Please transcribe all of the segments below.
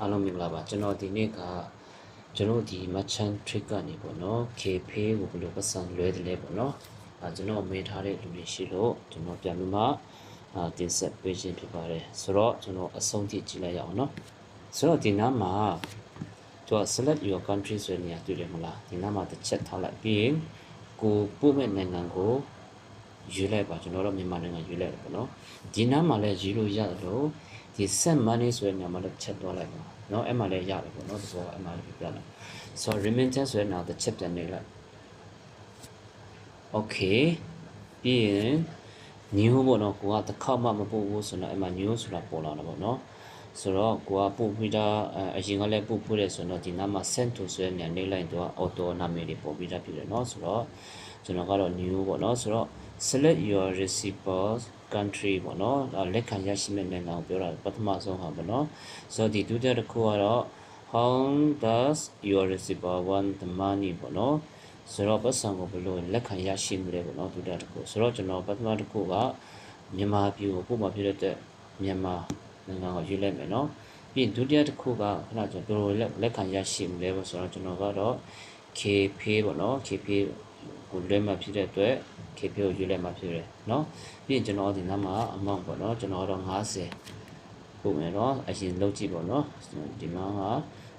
အားလုံးမင်္ဂလာပါကျွန်တော်ဒီနေ့ကကျွန်တော်ဒီ merchant trick ကနေပေါ့နော် KPay ကိုဘယ်လိုပတ်စံလွဲတယ်လဲပေါ့နော်အဲကျွန်တော်မေးထားတဲ့လူတွေရှိလို့ကျွန်တော်ပြန်ပြီးမှအာတင်ဆက်ပေးခြင်းဖြစ်ပါတယ်ဆိုတော့ကျွန်တော်အဆုံးထိကြည့်လိုက်ရအောင်နော်ဆိုတော့ဒီနားမှာသူက select your country ဆိုတဲ့နေရာတွေ့တယ်မလားဒီနားမှာတစ်ချက်ထားလိုက်ပြီးရင်ကိုပို့မဲ့နိုင်ငံကို ရွေးလိုက်ပါကျွန်တော်တို့မြန်မာနိုင်ငံရွေးလိုက်တယ်ပေါ့နော်ဒီနားမှာလည်းရွေးလို့ရတယ်လို့ဒီ send money ဆိုတဲ့နေရာမှာလည်းချက်သွားလိုက်ပါเนาะအဲ့မှာလည်းရတယ်ပေါ့နော်ဒီဘောအဲ့မှာလည်းပြလိုက်ဆိုတော့ remittance ဆိုတဲ့နေရာတစ်ချက်ပြန်နေလိုက် okay ပြီးရင် new ပေါ့နော်ကိုကတစ်ခေါက်မှမပို့ဘူးဆိုတော့အဲ့မှာ new ဆိုတာပေါ်လာတာပေါ့နော် ဆိုတော့ကိုကပို့ပြီးသားအရင်ကလည်းပို့ပို့တယ်ဆိုတော့ဒီနားမှာ send to ဆိုတဲ့နေရာနေလိုက်တော့ auto နာမည်တွေပေါ်ပြီးသားဖြစ်တယ်เนาะဆိုတော့ကျွန်တော်ကတော့ new ပေါ့နော်ဆိုတော့ select your receiver country ပေါ့နော်ဒါလက်ခံရရှိမဲ့နိုင်ငံကိုပြောတာပထမဆုံးဟာပေါ့နော်ဆိုတော့ဒီဒုတိယတစ်ခုကတော့ how does your receiver want the money ပေါ့နော်ဆိုတော့ပတ်စံကိုဘယ်လိုလက်ခံရရှိမလဲပေါ့နော်ဒုတိယတစ်ခုဆိုတော့ကျွန်တော်ပထမတစ်ခုကမြန်မာပြည်ကိုပို့မှာဖြစ်တဲ့မြန်မာ နံပါတ်ကိုယူလိုက်မယ်နော်ပြီးရင်ဒုတိယတစ်ခုကခဏကျွန်တော်ဘယ်လိုလက်ခံရရှိမလဲပေါ့ဆိုတော့ကျွန်တော်ကတော့ KP ပေါ့နော် KP ကိုလွှဲမှဖြစ်တဲ့အတွက် KP ကိုယူလိုက်မှဖြစ်တယ်နော်ပြီးရင်ကျွန်တော်ဒီနားမှာ amount ပေါ့နော်ကျွန်တော်တော့50ပို့မယ်နော်အရင်လုပ်ကြည့်ပေါ့နော်ဒီမှာက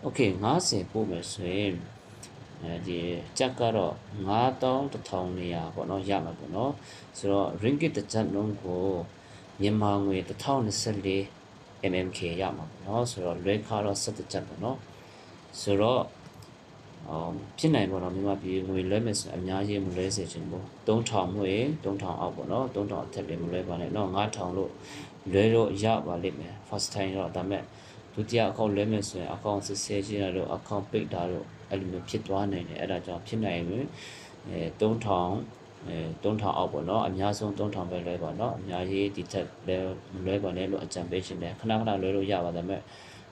okay 50ပို့မယ်ဆိုရင်အဲဒီချက်ကတော့9100ပေါ့နော်ရမှာပေါ့နော်ဆိုတော့ ringgit တစ်ချက်လုံးကိုမြန်မာငွေ1024 mmk ရမှာပေါ့နော်ဆိုတော့လွဲခါတော့17ချက်ပေါ့နော်ဆိုတော့အော်ဖြစ်နိုင်ပေါ့နော်မြန်မာပြည်ငွေလွဲမယ်ဆိုအများကြီးမလွဲစေချင်ဘူး3000မှွေ3000အောက်ပေါ့နော်3000အထက်လည်းမလွဲပါနဲ့နော်9000လို့လွဲတော့ရပါလိမ့်မယ် first time တော့ဒါမဲ့ဒုတိယအကောင့်လွဲမယ်ဆိုရင်အကောင့်စစ်ဆေးခြင်းတို့အကောင့်ပိတ်တာတို့အဲ့လိုမျိုးဖြစ်သွားနိုင်တယ်အဲ့ဒါကြောင့်ဖြစ်နိုင်ရင်အဲ3000 အဲ3000အောက်ပေါ့နော်အများဆုံး3000ပဲလွှဲပါနော်အများကြီးဒီထက်လည်းမလွှဲပါနဲ့လို့အကြံပေးခြင်းတယ်ခဏခဏလွှဲလို့ရပါဒါမဲ့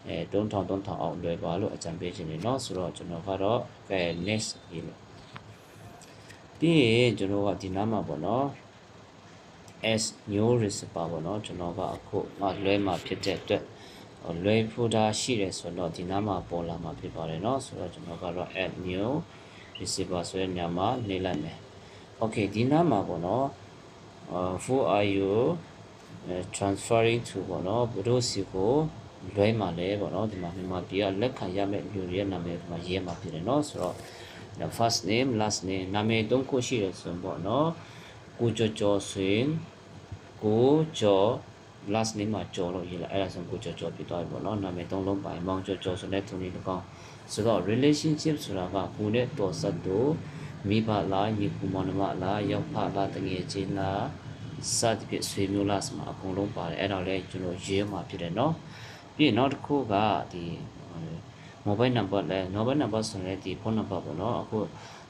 အဲ3000 3000အောင်လွယ်ပါလို့အကြံပေးခြင်းနေเนาะဆိုတော့ကျွန်တော်ကတော့ကဲ next ရေးလို့ပြီးရင်ကျွန်တော်ကဒီနားမှာပေါ့နော် as new receiver ပေါ့နော်ကျွန်တော်ကအခုငါလွဲမှာဖြစ်တဲ့အတွက်လွဲဖို့တာရှိတယ်ဆိုတော့ဒီနားမှာပေါ်လာမှာဖြစ်ပါတယ်เนาะဆိုတော့ကျွန်တော်ကတော့ add new receiver ဆိုတဲ့ညမှာနေလိုက်မယ် okay ဒီနားမှာပေါ့နော် uh for are you transferring to ပေါ့နော်ဘုဒ္ဓစီကိုလွဲမှာလဲပေါ့နော်ဒီမှာမြန်မာပြည်ကလက်ခံရမယ့်လူတွေရဲ့နာမည်ဒီမှာရေးမှာဖြစ်တယ်နော်ဆိုတော့ the first name last name နာမည်သုံးခုရှိတယ်ဆိုရင်ပေါ့နော်ကိုကျော်ကျော်ဆိုရင်ကိုကျော် last name မှာကျော်လို့ရေးလိုက်အဲ့ဒါဆိုကိုကျော်ကျော်ပြသွားပြီပေါ့နော်နာမည်သုံးလုံးပိုင်းမောင်ကျော်ကျော်ဆိုတဲ့သူနေတကောင်ဆိုတော့ relationship ဆိုတာကကိုနဲ့တော်ဆက်တို့ မိဘလားညီကူမောင်နှမလားရောက်ဖလားတငယ်ချင်းလားစသဖြင့်ဆွေမျိုးလားစမှာအကုန်လုံးပါတယ်အဲ့တော့လည်းကျွန်တော်ရေးမှာဖြစ်တယ်နော်ပြီးရင်နောက်တစ်ခုကဒီ mobile number လဲ mobile number ဆိုရင်ဒီဖုန်းနံပါတ်ပေါ့နော်အခု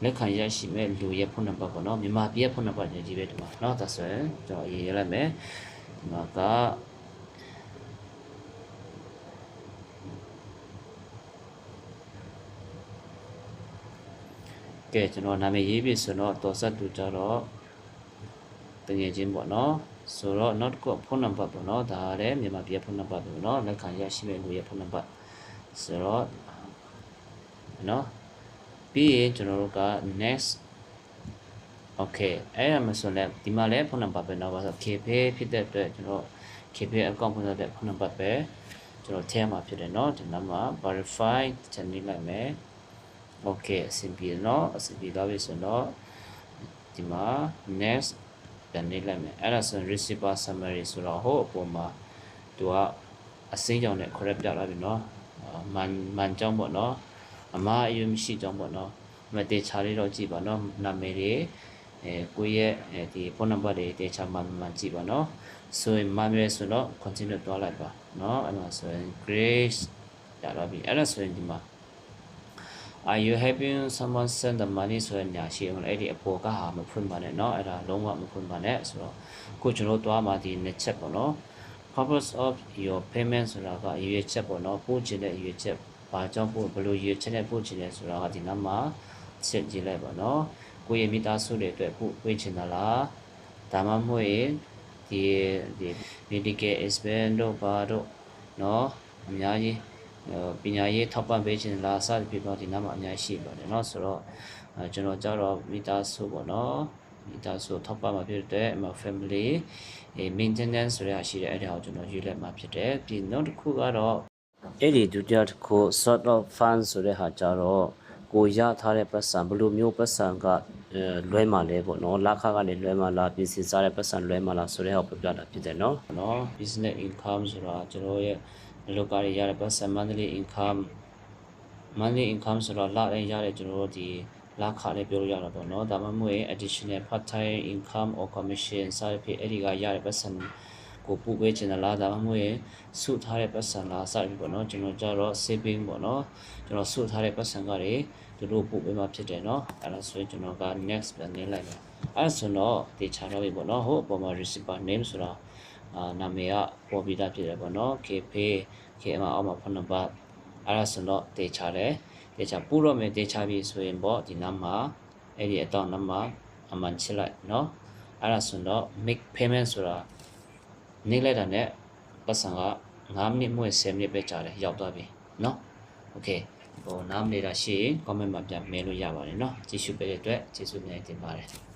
လက်ခံရရှိမဲ့လူရဲ့ဖုန်းနံပါတ်ပေါ့နော်မြန်မာပြည်ရဲ့ဖုန်းနံပါတ်ကြီးပဲဒီမှာเนาะဒါဆိုရင်ကျွန်တော်ရေးရလိုက်မယ်ဒီမှာက ကဲကျွန်တော်နာမည်ရေးပြီဆိုတော့တော်ဆက်တူကြတော့တငယ်ချင်းပေါ့နော်ဆိုတော့နောက်တစ်ခုဖုန်းနံပါတ်ပေါ့နော်ဒါလည်းမြန်မာပြည်ဖုန်းနံပါတ်ပေါ့နော်လက်ခံရရှိမဲ့လူရဲ့ဖုန်းနံပါတ်ဆိုတော့နော်ပြီးရင်ကျွန်တော်တို့က next okay အဲ့ဒါမှဆိုလဲဒီမှာလည်းဖုန်းနံပါတ်ပဲနော်ဘာလို့ KP ဖြစ်တဲ့အတွက်ကျွန်တော် KP account ဖွင့်တဲ့ဖုန်းနံပါတ်ပဲကျွန်တော်ထဲမှာဖြစ်တယ်နော်ဒီမှာ verify ချန်နေလိုက်မယ် okay အဆင်ပြေเนาะအဆင်ပြေတော့ပြီဆိုတော့ဒီမှာ next ပြန်နေလိုက်မယ်အဲ့ဒါဆို receiver summary ဆိုတော့ဟိုအပေါ်မှာသူကအစိမ်းကြောင်နဲ့ correct ပြလာပြီเนาะမန်မန်ကြောင်ပေါ့เนาะအမအယုံမရှိကြောင်ပေါ့เนาะမတေချာလေးတော့ကြည့်ပါเนาะနာမည်တွေအဲကိုရဲ့အဲဒီဖုန်းနံပါတ်တွေတေချာမှန်မှန်ကြည့်ပါเนาะဆိုရင်မမယ်ဆိုတော့ continue သွားလိုက်ပါเนาะအဲ့မှာဆိုရင် grace ရတော့ပြီအဲ့ဒါဆိုရင်ဒီမှာ are you helping someone send the money ဆိုတဲ့ညာရှိအောင်အဲ့ဒီအပေါ်ကဟာမဖွင့်ပါနဲ့เนาะအဲ့ဒါလုံးဝမဖွင့်ပါနဲ့ဆိုတော့ကိုကျွန်တော်သွားမှာဒီနှစ်ချက်ပေါ့เนาะ purpose of your payment ဆိုတာကရွေးချက်ပေါ့เนาะပို့ချင်တဲ့ရွေးချက်ဘာကြောင့်ပို့ဘယ်လိုရွေးချက်နဲ့ပို့ချင်လဲဆိုတာကဒီနောက်မှာချက်ကြည့်လိုက်ပါเนาะကိုယ့်ရဲ့မိသားစုတွေအတွက်ပို့ပေးချင်တာလားဒါမှမဟုတ်ရင်ဒီဒီ medical expense တို့ဘာတို့เนาะအများကြီးဟ ပညာရေးထောက်ပံ့ပေးခြင်းလားစသဖြင့်တော့ဒီနားမှာအများကြီးရှိပါတယ်เนาะဆိုတော့အဲကျွန်တော်ကြတော့မိသားစုပေါ့နော်မိသားစုထောက်ပံ့မှာဖြစ်တဲ့အမ family အဲ maintenance ဆိုတဲ့အရှိတဲ့အဲ့ဒါကိုကျွန်တော်ရွေးလိုက်မှာဖြစ်တယ်ပြီးနောက်တစ်ခုကတော့အဲ့ဒီဒုတိယတစ်ခု sort of fund ဆိုတဲ့ဟာကြတော့ကိုရထားတဲ့ပတ်စံဘယ်လိုမျိုးပတ်စံကအဲလွဲမှာလဲပေါ့နော်လက်ခကနေလွဲမှာလားပြင်ဆင်စားတဲ့ပတ်စံလွဲမှာလားဆိုတဲ့ဟာကိုပြပြတာဖြစ်တယ်နော်နော် business income ဆိုတာကျွန်တော်ရဲ့ အလုပ်ကားတွေရတဲ့ပတ်စံ monthly income monthly income ဆိုတော့လတိုင်းရတဲ့ကျွန်တော်တို့ဒီလခလည်းပြောလို့ရတာပေါ့နော်ဒါမှမဟုတ်ရင် additional part time income or commission စသဖြင့်အဲ့ဒီကရတဲ့ပတ်စံကိုပို့ပေးချင်တယ်လားဒါမှမဟုတ်ရင်စုထားတဲ့ပတ်စံလားစသဖြင့်ပေါ့နော်ကျွန်တော်ကြတော့ saving ပေါ့နော်ကျွန်တော်စုထားတဲ့ပတ်စံကတွေသူတို့ပို့ပေးမှာဖြစ်တယ်နော်အဲ့ဒါဆိုရင်ကျွန်တော်က next ပြန်နေလိုက်မယ်အဲ့ဒါဆိုတော့တေချာတော့ပြီပေါ့နော်ဟုတ်အပေါ်မှာ receiver name ဆိုတာ အာနာမည်ကပေါ်ပြီးသားဖြစ်တယ်ပေါ့နော် KP KM အောက်မှာဖုန်းနံပါတ်အဲ့ဒါဆိုတော့တေချာတယ်တေချာပို့တော့မယ်တေချာပြီဆိုရင်ပေါ့ဒီနံပါတ်အဲ့ဒီအတောင့်နံပါတ်အမှန်ချလိုက်နော်အဲ့ဒါဆိုတော့ make payment ဆိုတာနေလိုက်တာနဲ့ပတ်စံက9မိနစ်မှ10မိနစ်ပဲကြာတယ်ရောက်သွားပြီနော် okay ဟိုနားမနေတာရှိရင် comment မှာပြန်မဲလို့ရပါတယ်နော်ကြည့်ရှုပေးတဲ့အတွက်ကျေးဇူးများတင်ပါတယ်